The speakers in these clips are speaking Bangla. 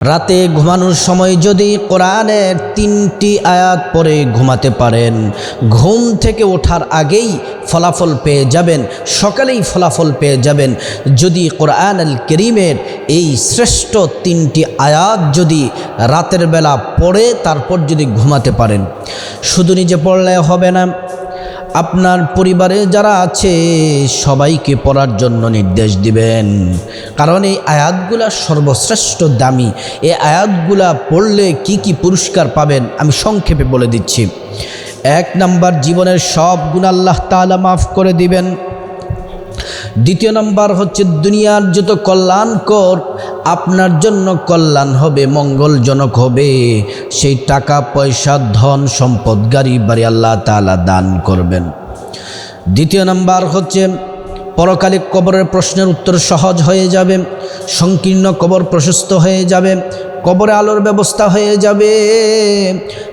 রাতে ঘুমানোর সময় যদি কোরআনের তিনটি আয়াত পরে ঘুমাতে পারেন, ঘুম থেকে ওঠার আগেই ফলাফল পেয়ে যাবেন, সকালেই ফলাফল পেয়ে যাবেন। যদি কোরআন আল করিমের এই শ্রেষ্ঠ তিনটি আয়াত যদি রাতের বেলা পড়ে, তারপর যদি ঘুমাতে পারেন। শুধু নিজে পড়লে হবে না আপনার পরিবারে যারা আছে, সবাইকে পড়ার জন্য নির্দেশ দিবেন। কারণ এই আয়াতগুলা সর্বশ্রেষ্ঠ দামি। এই আয়াতগুলা পড়লে কি কি পুরস্কার পাবেন আমি সংক্ষেপে বলে দিচ্ছি। এক নাম্বার, জীবনের সব গুণ আল্লাহ তালা মাফ করে দিবেন। দ্বিতীয় নাম্বার হচ্ছে দুনিয়ার যত কল্যাণকর, আপনার জন্য কল্যাণ হবে, মঙ্গলজনক হবে। সেই টাকা, পয়সা, ধন, সম্পদ গাড়ি বাড়ি আল্লাহ তাআলা দান করবেন। দ্বিতীয় নাম্বার হচ্ছে, পরকালে কবরের প্রশ্নের উত্তর সহজ হয়ে যাবে, সংকীর্ণ কবর প্রশস্ত হয়ে যাবে, কবরে আলোর ব্যবস্থা হয়ে যাবে।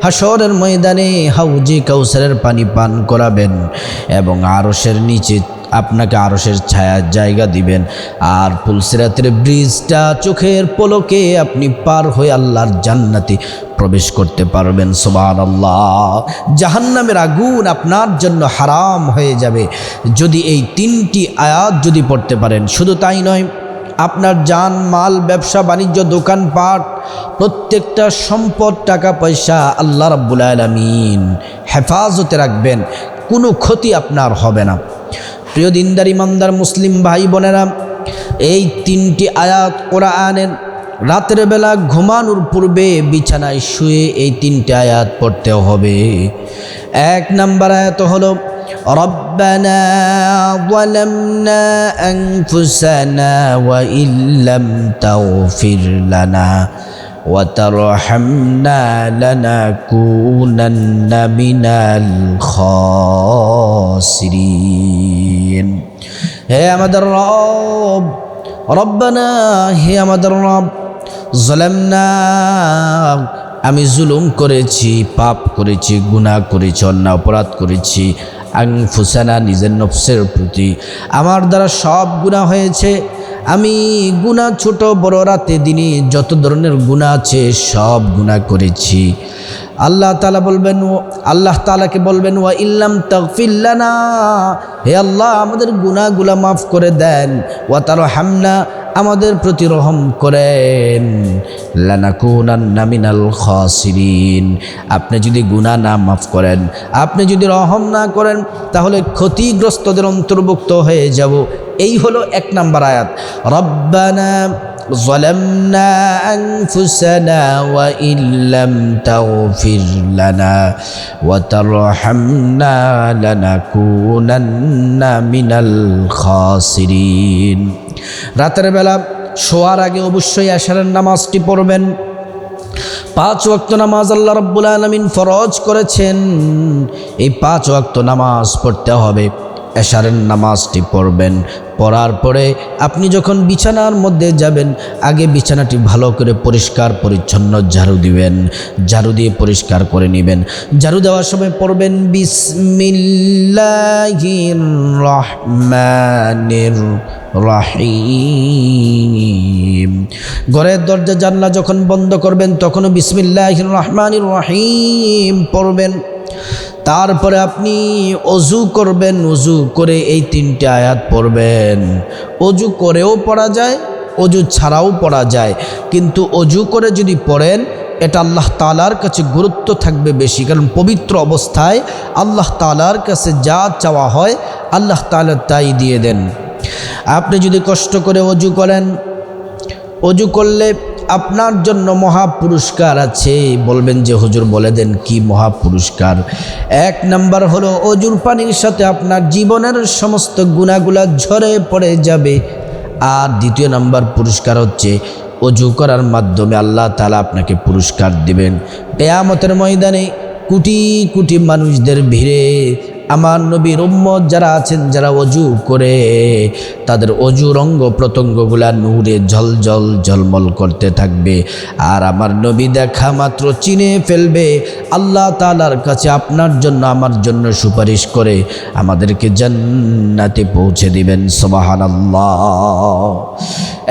হাসরের ময়দানে হাউজি কাউসারের পানি পান করাবেন এবং আরসের নিচে আপনাকে আরসের ছায়ার জায়গা দিবেন। আর পুলসিরাতের ব্রিজটা চোখের পলকে আপনি পার হয়ে আল্লাহর জান্নাতে প্রবেশ করতে পারবেন সোবান আল্লাহ জাহান্নামের আগুন আপনার জন্য হারাম হয়ে যাবে। যদি এই তিনটি আয়াত যদি পড়তে পারেন, শুধু তাই নয়, আপনার যান মাল, ব্যবসা, বাণিজ্য, দোকানপাট, প্রত্যেকটা সম্পদ, টাকা, পয়সা আল্লাহ রাব্বুল আলমিন হেফাজতে রাখবেন। কোনো ক্ষতি আপনার হবে না। প্রিয় দিনদার ইমানদার মুসলিম ভাই বোনেরা এই তিনটি আয়াত কোরআনের রাতের বেলা ঘুমানোর পূর্বে বিছানায় শুয়ে এই তিনটি আয়াত পড়তে হবে এক নাম্বার আয়াত হলো ربنا ظلمنا أنفسنا وإن لم تغفر لنا وترحمنا لنكونن من الخاسرين হে আমাদের রব, রব্বানা, হে আমাদের রব, জলামনা, আমি জুলুম করেছি, পাপ করেছি গুণা করেছি, অন্যায়, অপরাধ করেছি। আং ফুসানা নিজের নফসের প্রতি। আমার দ্বারা সব গুণা হয়েছে। আমি গুণা ছোট, বড় রাতে, দিনে যত ধরনের গুণা আছে, সব গুণা করেছি। আল্লাহ তালা বলবেন ও আল্লাহ তালাকে বলবেন, ওয়া ইল্লাম তকফিল্লানা হে আল্লাহ, আমাদের গুণাগুলা মাফ করে দেন। ওয়া তার হামনা আমাদের প্রতি রহম করেন। মিনাল খাসিরিন। আপনি যদি গুনাহ না মাফ করেন, আপনি যদি রহম না করেন, তাহলে ক্ষতিগ্রস্তদের অন্তর্ভুক্ত হয়ে যাব। এই হলো এক নাম্বার আয়াত। রব্বানা ظلمنا أنفسنا وإن لم تغفر لنا وترحمنا لنكونن من الخاسرين রাতের বেলা শোয়ার আগে অবশ্যই আশারের নামাজটি পড়বেন পাঁচ ওয়াক্ত নামাজ আল্লাহ রব্বুল আলমিন ফরজ করেছেন এই পাঁচ ওয়াক্ত নামাজ পড়তে হবে এশারের নামাজটি পড়বেন পড়ার পরে আপনি যখন বিছানার মধ্যে যাবেন, আগে বিছানাটি ভালো করে পরিষ্কার, পরিচ্ছন্ন ঝাড়ু দিবেন। ঝাড়ু দিয়ে পরিষ্কার করে নেবেন। ঝাড়ু দেওয়ার সময় পড়বেন, বিসমিল্লাহির রহিম। ঘরের দরজা, জানলা যখন বন্ধ করবেন, তখনও বিসমিল্লাহির রহমানির রহিম পড়বেন। তারপরে আপনি অজু করবেন, অজু করে এই তিনটে আয়াত পড়বেন। অজু করেও পড়া যায়, অজু ছাড়াও পড়া যায়। কিন্তু অজু করে যদি পড়েন, এটা আল্লাহ তালার কাছে গুরুত্ব থাকবে বেশি। কারণ পবিত্র অবস্থায় আল্লাহ তালার কাছে যা চাওয়া হয়, আল্লাহ তালা তাই দিয়ে দেন। আপনি যদি কষ্ট করে অজু করেন, অজু করলে আপনার জন্য মহা পুরস্কার আছে। বলবেন যে, হুজুর, বলে দেন কি মহা পুরস্কার এক নাম্বার হলো, অজুর পানির সাথে আপনার জীবনের সমস্ত গুণাগুলা ঝরে পড়ে যাবে। আর দ্বিতীয় নাম্বার পুরস্কার হচ্ছে, অজু করার মাধ্যমে আল্লাহ তালা আপনাকে পুরস্কার দিবেন। কেয়ামতের ময়দানে কোটি কোটি মানুষদের ভিড়ে আমার নবীর উম্মত যারা আছেন, যারা অজু করে, তাদের অজু রঙ্গ প্রত্যঙ্গগুলা নূরে ঝলঝল ঝলমল করতে থাকবে। আর আমার নবী দেখা মাত্র চিনে ফেলবে, আল্লাহ তালার কাছে আপনার জন্য, আমার জন্য সুপারিশ করে আমাদেরকে জান্নাতে পৌঁছে দিবেন। সবাহান আল্লাহ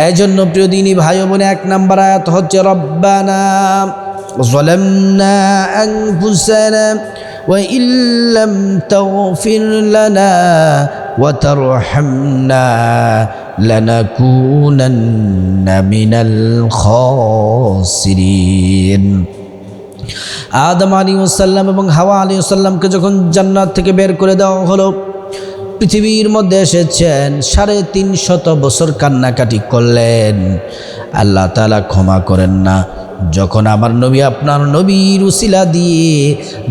এই জন্য প্রিয় দিনী ভাই বোনে, এক নাম্বার আয়াত হচ্ছে, রব্বানা ظلمنا أنفسنا وإن لم تغفر لنا وترحمنا لنكونن من الخاسرين আদম আলী ওসাল্লাম এবং হাওয়া আলী ওসাল্লামকে যখন জান্নাত থেকে বের করে দেওয়া হলো পৃথিবীর মধ্যে এসেছেন সাড়ে তিন শত বছর কান্নাকাটি করলেন আল্লাহ তালা ক্ষমা করেন না যখন আমার নবী আপনার নবীর উসিলা দিয়ে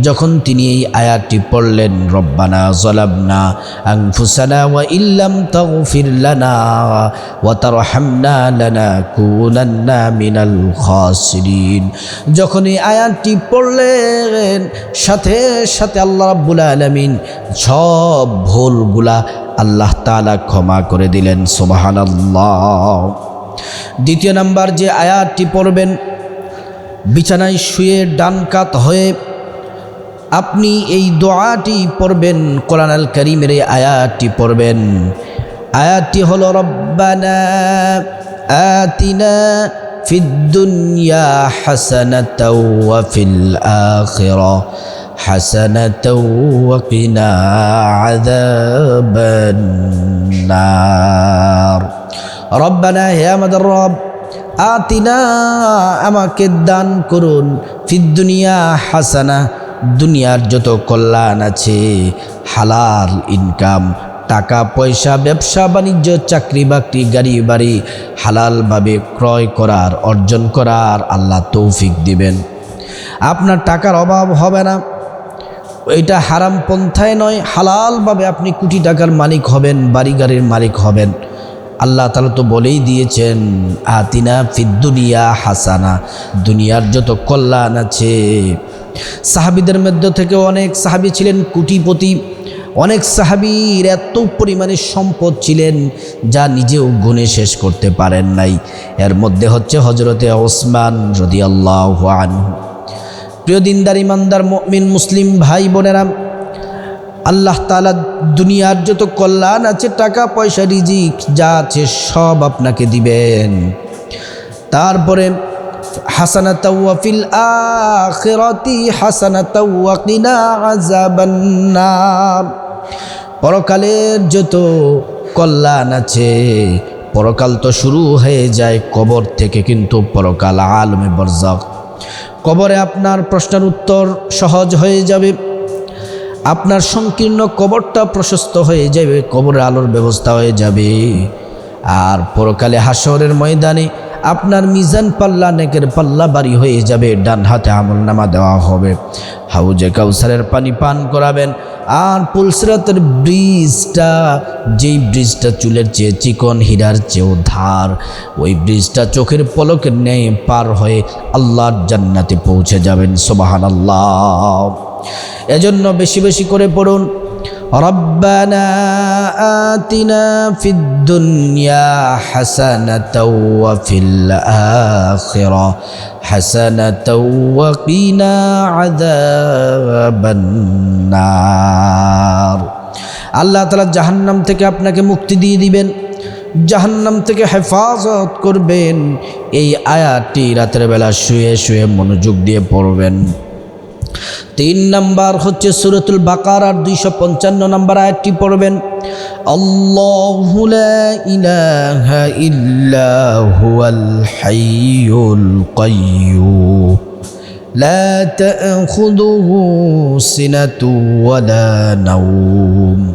যখন তিনি এই আয়াতটি পড়লেন, রব্বানা জলাবনা আংফুসানা ওয়া ইল্লাম তাগফির লানা ওয়া তারহামনা লানা কুনান্না মিনাল খাসিরিন। যখন এই আয়াতটি পড়লেন, সাথে সাথে আল্লাহ রাব্বুল আলামিন সব ভুলগুলা আল্লাহ তাআলা ক্ষমা করে দিলেন, সুবহানাল্লাহ। দ্বিতীয় নাম্বার যে আয়াতটি পড়বেন বিছানায় শুয়ে ডানকাত হয়ে আপনি এই দোয়াটি পড়বেন কোরআন আল করিমের এই আয়াতটি পড়বেন। আয়াতটি হল, রব্বানা আতিনা ফিদ্দুনিয়া হাসানাতাও ফিল আখিরা হাসানাতাও ওয়াকিনা আযাবান নার রব্বানা, হে আমাদের রব আতিনা, আমাকে দান করুন। ফিদ্দুনিয়া হাসানা, দুনিয়ার যত কল্যাণ আছে, হালাল ইনকাম টাকা, পয়সা, ব্যবসা, বাণিজ্য, চাকরি, বাকরি, গাড়ি, বাড়ি, হালালভাবে ক্রয় করার, অর্জন করার আল্লাহ তৌফিক দিবেন। আপনার টাকার অভাব হবে না। এটা হারাম পন্থায় নয়, হালালভাবে আপনি কোটি টাকার মালিক হবেন বাড়ি গাড়ির মালিক হবেন। আল্লাহ তালা তো বলেই দিয়েছেন, আতিনা ফিদ্দুনিয়া হাসানা দুনিয়ার যত কল্যাণ আছে। সাহাবিদের মধ্য থেকে অনেক সাহাবি ছিলেন কুটিপতি, অনেক সাহাবির এত পরিমাণে সম্পদ ছিলেন যা নিজেও গুণে শেষ করতে পারেন নাই। এর মধ্যে হচ্ছে হজরতে ওসমান রদি আল্লাহ প্রিয় দিনদার, ইমানদার মিন মুসলিম ভাই বোনেরা আল্লাহ তালা দুনিয়ার যত কল্যাণ আছে, টাকা, পয়সা, রিজিক, যা আছে সব আপনাকে দিবেন। তারপরে হাসানা তাওয়াফিল আখিরাতি হাসানা তাওয়াকিনা আযাবান্নার। পরকালের যত কল্যাণ আছে, পরকাল তো শুরু হয়ে যায় কবর থেকে, কিন্তু পরকাল আলমে বরজাক। কবরে আপনার প্রশ্নের উত্তর সহজ হয়ে যাবে। আপনার সংকীর্ণ কবরটা প্রশস্ত হয়ে যাবে কবরে আলোর ব্যবস্থা হয়ে যাবে। আর পরকালে হাসরের ময়দানে আপনার মিজান পাল্লা নেকের পাল্লা বাড়ি হয়ে যাবে, ডান হাতে আমল নামা দেওয়া হবে। হাউজে কাউসারের পানি পান করাবেন। আর পুলসরাতের ব্রিজটা, যেই ব্রিজটা চুলের চেয়ে চিকন, হীরার চেয়েও ধার, ওই ব্রিজটা চোখের পলকের ন্যায় পার হয়ে আল্লাহর জান্নাতে পৌঁছে যাবেন সোবাহান আল্লাহ এজন্য বেশি বেশি করে পড়ুন। ربنا آتنا في الدنيا حسنة وفي الآخرة حسنة وقنا عذاب النار আল্লাহ তালা জাহান্নাম থেকে আপনাকে মুক্তি দিয়ে দিবেন জাহান্নাম থেকে হেফাজত করবেন এই আয়াতটি রাতের বেলা শুয়ে শুয়ে মনোযোগ দিয়ে পড়বেন তিন নাম্বার হচ্ছে সুরতুল বাকার আর দুইশো পঞ্চান্ন নাম্বার আয়াতটি পড়বেন আল্লাহ ইলাহা ইল্লা হুয়াল হাইয়ুল কাইয়্যুম لا تأخذه سنة ولا نوم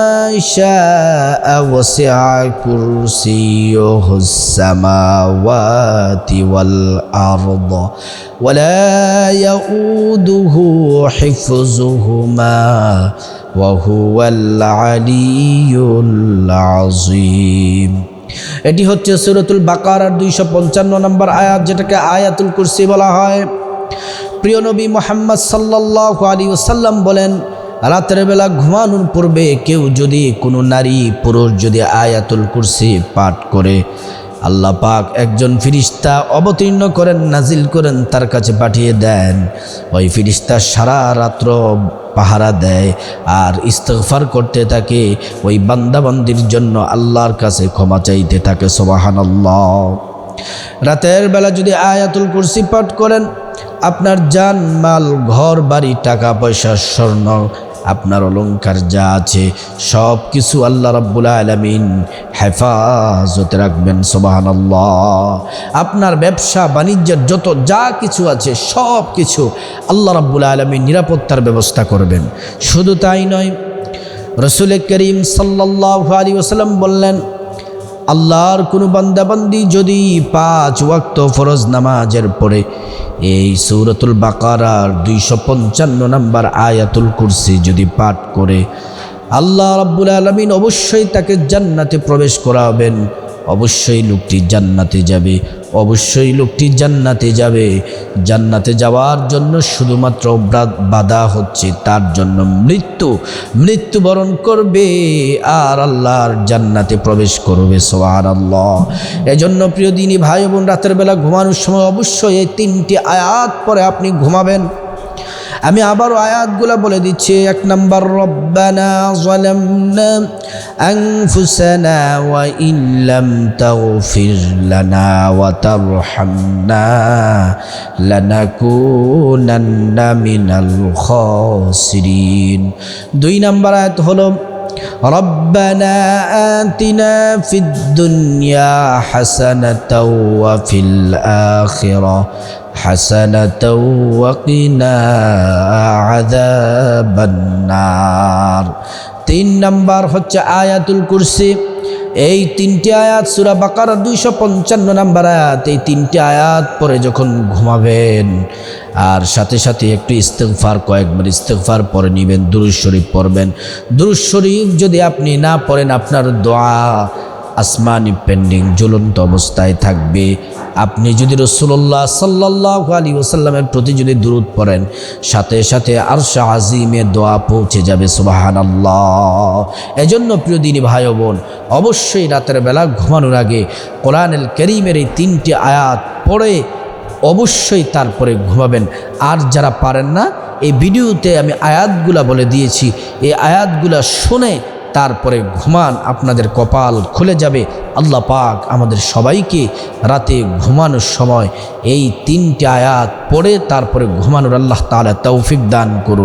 شاء وسع كرسيه السماوات والأرض ولا يؤوده حفظهما وهو العلي العظيم এটি হচ্ছে সুরতুল বাকার দুইশো পঞ্চান্ন নম্বর আয়াত যেটাকে আয়াতুল কুরসি বলা হয় প্রিয় নবী মোহাম্মদ সাল্লাহ আলী ওসাল্লাম বলেন রাতের বেলা ঘুমানোর পূর্বে কেউ যদি কোনো নারী পুরুষ যদি আয়াতুল কুরসি পাঠ করে, আল্লাহ পাক একজন ফিরিস্তা অবতীর্ণ করেন, নাজিল করেন, তার কাছে পাঠিয়ে দেন। ওই ফিরিস্তা সারা রাত্র পাহারা দেয় আর ইস্তফার করতে থাকে। ওই বান্দাবান্দির জন্য আল্লাহর কাছে ক্ষমা চাইতে থাকে সোবাহান আল্লাহ রাতের বেলা যদি আয়াতুল কুরসি পাঠ করেন, আপনার জান মাল ঘর বাড়ি টাকা পয়সা, স্বর্ণ আপনার অলঙ্কার যা আছে, সব কিছু আল্লাহ রাব্বুল আলমিন হেফাজতে রাখবেন সোবাহান আপনার ব্যবসা বাণিজ্যের যত যা কিছু আছে, সব কিছু আল্লাহ রাব্বুল আলমিন নিরাপত্তার ব্যবস্থা করবেন। শুধু তাই নয় রসুল করিম সাল্লাহ আলী ওসালাম বললেন আল্লাহর কোনো বান্দাবান্দি যদি পাঁচ ওয়াক্ত ফরজ নামাজের পরে এই সৌরতুল বাকারার দুইশো পঞ্চান্ন নম্বর আয়াতুল কুরসি যদি পাঠ করে, আল্লাহ রাব্বুল আলমিন অবশ্যই তাকে জান্নাতে প্রবেশ করাবেন। অবশ্যই লোকটি জান্নাতে যাবে। অবশ্যই লোকটি জান্নাতে যাবে। জান্নাতে যাওয়ার জন্য শুধুমাত্র বাধা হচ্ছে, তার জন্য মৃত্যু, মৃত্যুবরণ করবে আর আল্লাহর জান্নাতে প্রবেশ করবে সোহার আল্লাহ এজন্য প্রিয় দিনী ভাই বোন, রাতের বেলা ঘুমানোর সময় অবশ্যই এই তিনটি আয়াত পরে আপনি ঘুমাবেন। আমি আবারও আয়াতগুলো বলে দিচ্ছি এক নম্বর রব্বানা জালামনা আনফুসানা ওয়া ইল্লাম তাগফির লানা ওয়া তারহামনা লানাকুনান্না মিনাল খাসিরিন দুই নম্বর আয়াত হলো ربنا آتنا في الدنيا حسنة وفي الآخرة حسنة وقنا عذاب النار তিন নাম্বার হচ্ছে আয়াতুল কুরসি এই তিনটি আয়াত সুরা বাকার দুইশো পঞ্চান্ন নাম্বার আয়াত এই তিনটি আয়াত পরে যখন ঘুমাবেন আর সাথে সাথে একটু ইস্তেকফার কয়েকবার ইস্তেকফার পরে নেবেন দুরুজ শরীফ পড়বেন দুরুজ শরীফ যদি আপনি না পড়েন আপনার দোয়া আসমানি পেন্ডিং জ্বলন্ত অবস্থায় থাকবে। আপনি যদি রসুল্লাহ সাল্লাহ আলী ওসাল্লামের প্রতি যদি দূরত পড়েন, সাথে সাথে আরশা আজিমের দোয়া পৌঁছে যাবে সুবাহান আল্লাহ এজন্য প্রিয় দিনী ভাই বোন অবশ্যই রাতের বেলা ঘুমানোর আগে কোরআনুল করিমের এই তিনটি আয়াত পড়ে অবশ্যই তারপরে ঘুমাবেন। আর যারা পারেন না, এই ভিডিওতে আমি আয়াতগুলা বলে দিয়েছি। এই আয়াতগুলা শুনে তারপরে ঘুমান আপনাদের কপাল খুলে যাবে। আল্লাহ পাক আমাদের সবাইকে রাতে ঘুমানোর সময় এই তিনটি আয়াত পড়ে তারপরে ঘুমানোর আল্লাহ তাআলা তৌফিক দান করুন।